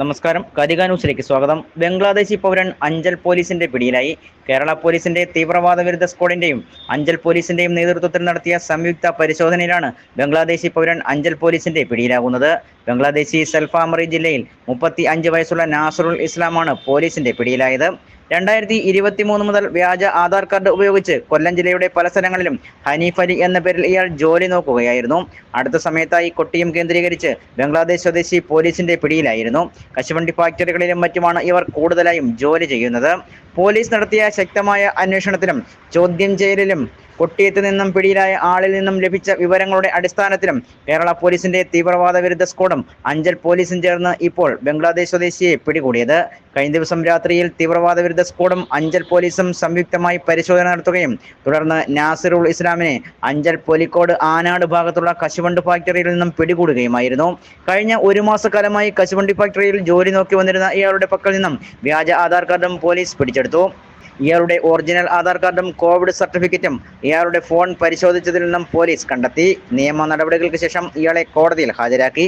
നമസ്കാരം. കരിക ന്യൂസിലേക്ക് സ്വാഗതം. ബംഗ്ലാദേശി പൗരൻ അഞ്ചൽ പോലീസിന്റെ പിടിയിലായി. കേരള പോലീസിന്റെ തീവ്രവാദ വിരുദ്ധ സ്ക്വാഡിന്റെയും അഞ്ചൽ പോലീസിന്റെയും നേതൃത്വത്തിൽ നടത്തിയ സംയുക്ത പരിശോധനയിലാണ് ബംഗ്ലാദേശി പൗരൻ അഞ്ചൽ പോലീസിന്റെ പിടിയിലാകുന്നത്. ബംഗ്ലാദേശി സെൽഫാമറി ജില്ലയിൽ മുപ്പത്തി അഞ്ച് വയസ്സുള്ള നാസറുൽ ഇസ്ലാമാണ് പോലീസിന്റെ പിടിയിലായത്. രണ്ടായിരത്തി ഇരുപത്തി മൂന്ന് മുതൽ വ്യാജ ആധാർ കാർഡ് ഉപയോഗിച്ച് കൊല്ലം ജില്ലയുടെ പല സ്ഥലങ്ങളിലും ഹനീഫ് അലി എന്ന പേരിൽ ഇയാൾ ജോലി നോക്കുകയായിരുന്നു. അടുത്ത സമയത്തായി കൊട്ടിയം കേന്ദ്രീകരിച്ച് ബംഗ്ലാദേശ് സ്വദേശി പോലീസിന്റെ പിടിയിലായിരുന്നു. കശുവണ്ടി ഫാക്ടറികളിലും മറ്റുമാണ് ഇവർ കൂടുതലായും ജോലി ചെയ്യുന്നത്. പോലീസ് നടത്തിയ ശക്തമായ അന്വേഷണത്തിലും ചോദ്യം ചെയ്യലിലും കൊട്ടിയത്ത് നിന്നും പിടിയിലായ ആളിൽ നിന്നും ലഭിച്ച വിവരങ്ങളുടെ അടിസ്ഥാനത്തിലും കേരള പോലീസിന്റെ തീവ്രവാദ വിരുദ്ധ സ്ക്വാഡും അഞ്ചൽ പോലീസും ചേർന്ന് ഇപ്പോൾ ബംഗ്ലാദേശ് സ്വദേശിയെ പിടികൂടിയത്. കഴിഞ്ഞ ദിവസം രാത്രിയിൽ തീവ്രവാദ വിരുദ്ധ സ്ക്വാഡും അഞ്ചൽ പോലീസും സംയുക്തമായി പരിശോധന നടത്തുകയും തുടർന്ന് നാസിറുൾ ഇസ്ലാമിനെ അഞ്ചൽ പൊലിക്കോട് ആനാട് ഭാഗത്തുള്ള കശുവണ്ടി ഫാക്ടറിയിൽ നിന്നും പിടികൂടുകയുമായിരുന്നു. കഴിഞ്ഞ ഒരു മാസക്കാലമായി കശുവണ്ടി ഫാക്ടറിയിൽ ജോലി നോക്കി വന്നിരുന്ന ഇയാളുടെ പക്കൽ നിന്നും വ്യാജ ആധാർ കാർഡും പോലീസ് പിടിച്ചെടുത്തു ഇയാളുടെ ഒറിജിനൽ ആധാർ കാർഡും കോവിഡ് സർട്ടിഫിക്കറ്റും ഇയാളുടെ ഫോൺ പരിശോധിച്ചതിൽ നിന്നും പോലീസ് കണ്ടെത്തി. നിയമ നടപടികൾക്ക് ശേഷം ഇയാളെ കോടതിയിൽ ഹാജരാക്കി.